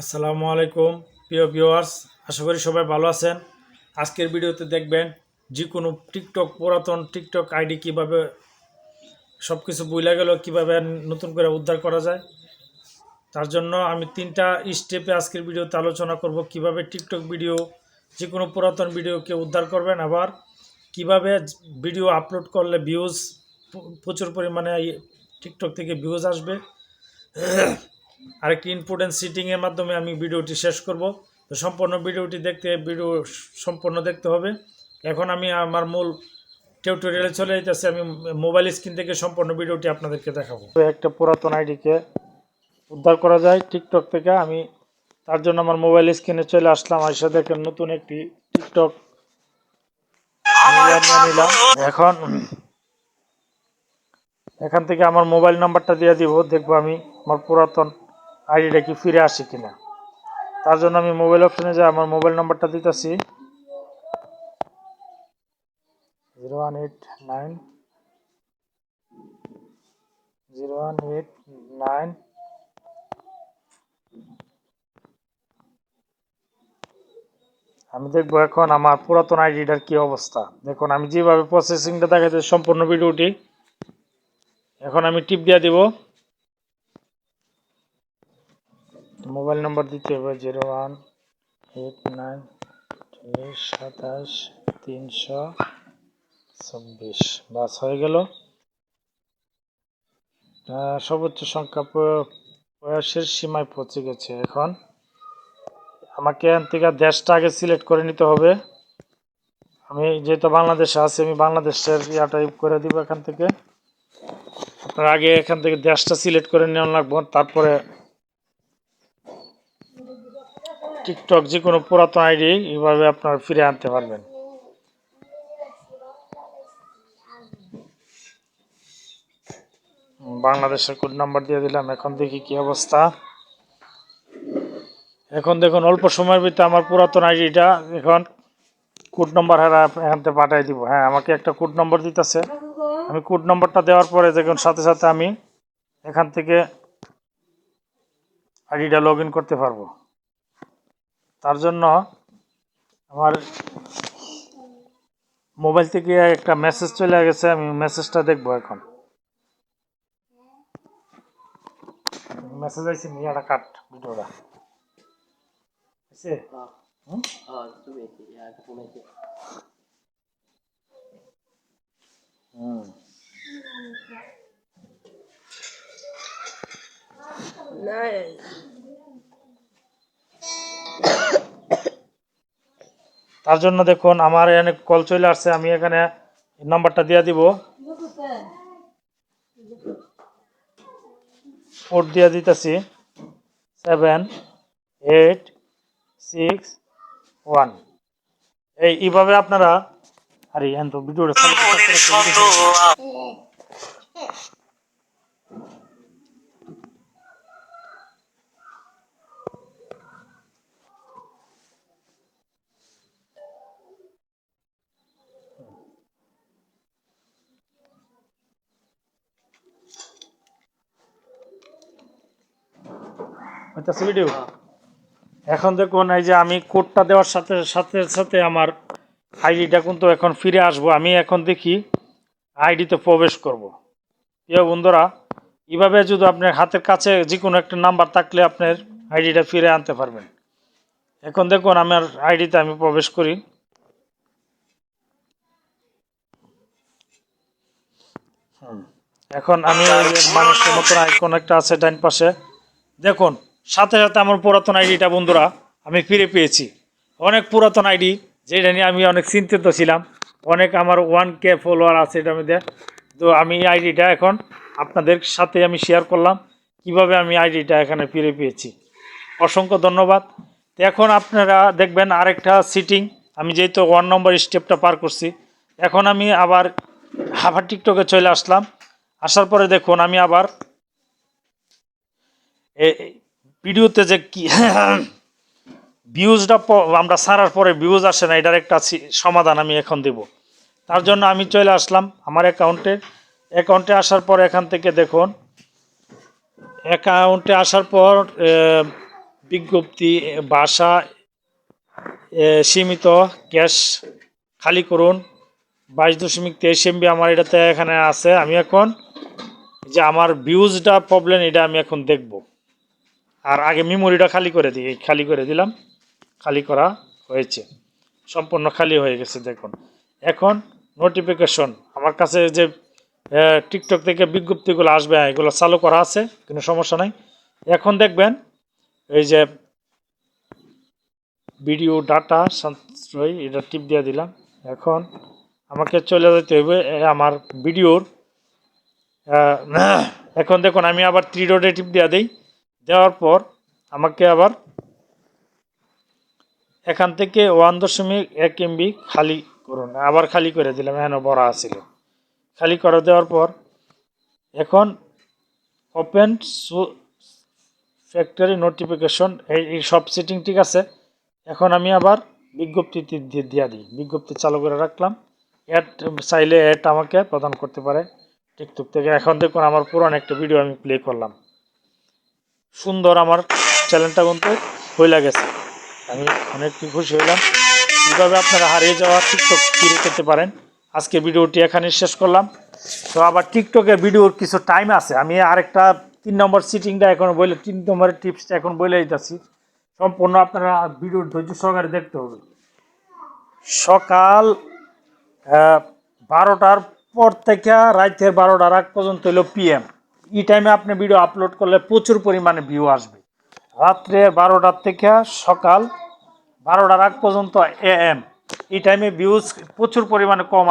আসসালামু আলাইকুম, প্রিয় ভিউয়ার্স, আশা করি সবাই ভালো আছেন। আজকের ভিডিওতে দেখবেন যে কোনো টিকটক, পুরাতন টিকটক আইডি কীভাবে সব কিছু বইলা গেল, কীভাবে নতুন করে উদ্ধার করা যায়। তার জন্য আমি তিনটা স্টেপে আজকের ভিডিওতে আলোচনা করব, কীভাবে টিকটক ভিডিও যে কোনো পুরাতন ভিডিওকে উদ্ধার করবেন, আবার কীভাবে ভিডিও আপলোড করলে ভিউজ প্রচুর পরিমাণে টিকটক থেকে ভিউজ আসবে। আরেকটি ইম্পর্টেন্ট সিটিংয়ের মাধ্যমে আমি ভিডিওটি শেষ করব। তো সম্পূর্ণ ভিডিওটি দেখতে ভিডিও সম্পূর্ণ দেখতে হবে। এখন আমি আমার মূল টিউটোরিয়ালে চলে যেতেছি আমি মোবাইল স্ক্রিন থেকে সম্পূর্ণ ভিডিওটি আপনাদেরকে দেখাবো। তো একটা পুরাতন আইডিকে উদ্ধার করা যায় টিকটক থেকে। আমি তার জন্য আমার মোবাইল স্ক্রিনে চলে আসলাম। আইসা দেখেন নতুন একটি টিকটক নিলাম এখন এখান থেকে আমার মোবাইল নাম্বারটা দিয়ে দিব। দেখব আমি আমার পুরাতন আইডিটা কি ফিরে আসে কিনা? তার জন্য আমি মোবাইল অপশনে যাই, আমার মোবাইল নাম্বারটা দিতেছি। Zero one eight nine zero one eight nine আমি দেখব এখন আমার পুরাতন আইডিটার কি অবস্থা। দেখুন, আমি যেভাবে প্রসেসিংটা দেখাচ্ছি সম্পূর্ণ ভিডিওটি এখন আমি টিপ দিয়ে দিব। মোবাইল নম্বর দিতে হবে জিরো ওয়ান এইট নাইন সাতাশ তিনশো চব্বিশ বাস, হয়ে গেল। সর্বোচ্চ সংখ্যা বয়সের সীমায় পৌঁছে গেছে এখন। আমাকে এখান থেকে দেশটা আগে সিলেক্ট করে নিতে হবে। আমি যেহেতু বাংলাদেশে আছি, আমি বাংলাদেশের ইয়াটা করে দিব এখান থেকে। আপনার আগে এখান থেকে দেশটা সিলেক্ট করে নেওয়া লাগবো, তারপরে টিকটক যে কোনো পুরাতন আইডি এইভাবে আপনার ফিরে আনতে পারবেন। বাংলাদেশের কোড নাম্বার দিয়ে দিলাম, এখন দেখি কি অবস্থা। এখন দেখুন, অল্প সময়ের ভিতরে আমার পুরাতন আইডিটা এখন কোড নম্বর হারা এখান থেকে পাঠাই দিব। হ্যাঁ আমাকে একটা কোড নম্বর দিতেছে। আমি কোড নম্বরটা দেওয়ার পরে দেখুন, সাথে সাথে আমি এখান থেকে আইডিটা লগ করতে পারব। তার জন্য আমার মোবাইল থেকে একটা মেসেজ চলে গেছে, আমি মেসেজটা দেখব এখন মেসেজ আইসি নিয়ে কাট ভিডিওটা আইছে? হুম? তার জন্য দেখুন, আমার এখানে কল চলে আসছে, আমি এখানে নাম্বারটা দিয়ে দিব। কোড দিয়ে দিতেছি। সেভেন এইট সিক্স ওয়ান এই, এইভাবে আপনারা আরে, এখন তো ভিডিওটা এখন দেখুন এই যে আমি কোডটা দেওয়ার সাথে সাথে সাথে আমার আইডিটা কিন্তু এখন ফিরে আসব। আমি এখন দেখি আইডিতে প্রবেশ করব। প্রিয় বন্ধুরা, এভাবে যদি আপনার হাতের কাছে যে কোনো একটা নাম্বার থাকলে আপনার আইডিটা ফিরে আনতে পারবেন। এখন দেখুন আমার আইডিতে আমি প্রবেশ করি। এখন আমি মানুষের মতন আইকন একটা আছে ডাইন পাশে। দেখুন সাথে সাথে আমার পুরাতন আইডিটা বন্ধুরা, আমি ফিরে পেয়েছি। অনেক পুরাতন আইডি, যেটা নিয়ে আমি অনেক চিন্তিত ছিলাম। অনেক আমার ওয়ান কে ফলোয়ার আছে এটার মধ্যে। তো আমি এই আইডিটা এখন আপনাদের সাথে আমি শেয়ার করলাম, কীভাবে আমি আইডিটা এখানে ফিরে পেয়েছি। অসংখ্য ধন্যবাদ। তো এখন আপনারা দেখবেন আরেকটা সিটিং আমি যেহেতু ওয়ান নম্বর স্টেপটা পার করছি, এখন আমি আবার আবার টিকটকে চলে আসলাম। আসার পরে দেখুন, আমি আবার ভিডিওতে যে কি ভিউজটা আমরা সারার পরে ভিউজ আসে না, এটার একটা সমাধান আমি এখন দেব। তার জন্য আমি চলে আসলাম আমার অ্যাকাউন্টে। অ্যাকাউন্টে আসার পর এখান থেকে দেখুন, অ্যাকাউন্টে আসার পর বিজ্ঞপ্তি ভাষা সীমিত, ক্যাশ খালি করুন। বাইশ দশমিক তেইশ এমবি আমার এটাতে এখানে আছে। আমি এখন যে আমার ভিউজটা প্রবলেম এটা আমি এখন দেখব। আর আগে মেমোরিটা খালি করে দিই খালি করে দিলাম খালি করা হয়েছে। সম্পূর্ণ খালি হয়ে গেছে দেখুন। এখন নোটিফিকেশন আমার কাছে যে টিকটক থেকে বিজ্ঞপ্তিগুলো আসবে হ্যাঁ, এগুলো চালু করা আছে কোনো সমস্যা নাই। এখন দেখবেন এই যে ভিডিও ডাটা সাশ্রয় এটা টিপ দিয়ে দিলাম। এখন আমাকে চলে যেতে হবে আমার ভিডিওর এখন দেখুন আমি আবার থ্রি ডটে টিপ দিয়ে দিই। দেওয়ার পর আমাকে আবার এখান থেকে ওয়ান দশমিক এক এমবি খালি করুন। আবার খালি করে দিলাম, এখানে বড় আছিল। খালি করে দেওয়ার পর এখন ওপেন ফ্যাক্টরি নোটিফিকেশন এই এই সব সেটিং ঠিক আছে। এখন আমি আবার বিজ্ঞপ্তি দিয়ে দিই। বিজ্ঞপ্তি চালু করে রাখলাম। অ্যাড চাইলে অ্যাড আমাকে প্রদান করতে পারে। টিকটক থেকে। এখন দেখুন, আমার পুরান একটা ভিডিও আমি প্লে করলাম। সুন্দর আমার চ্যানেলটা কিন্তু হয়ে গেছে। আমি অনেক খুশি হইলাম। কীভাবে আপনারা হারিয়ে যাওয়া টিকটক ফিরে পেতে পারেন। আজকে ভিডিওটি এখানে শেষ করলাম। তো আবার টিকটকের ভিডিওর কিছু টাইম আছে। আমি আরেকটা তিন নম্বর সিটিংটা এখন বলে তিন নম্বরের টিপসটা এখন বলে দিতেছি। সম্পূর্ণ আপনারা ভিডিওর ধৈর্য সহকারে দেখতে হবে। সকাল বারোটার পর থেকে রাতের বারোটার আগ পর্যন্ত হলো পিএম এই টাইমে আপনি ভিডিও আপলোড করলে প্রচুর পরিমাণে ভিউ আসবে। রাত্রে বারোটার থেকে সকাল বারোটার আগ পর্যন্ত এ এম এই টাইমে ভিউজ প্রচুর পরিমাণে কম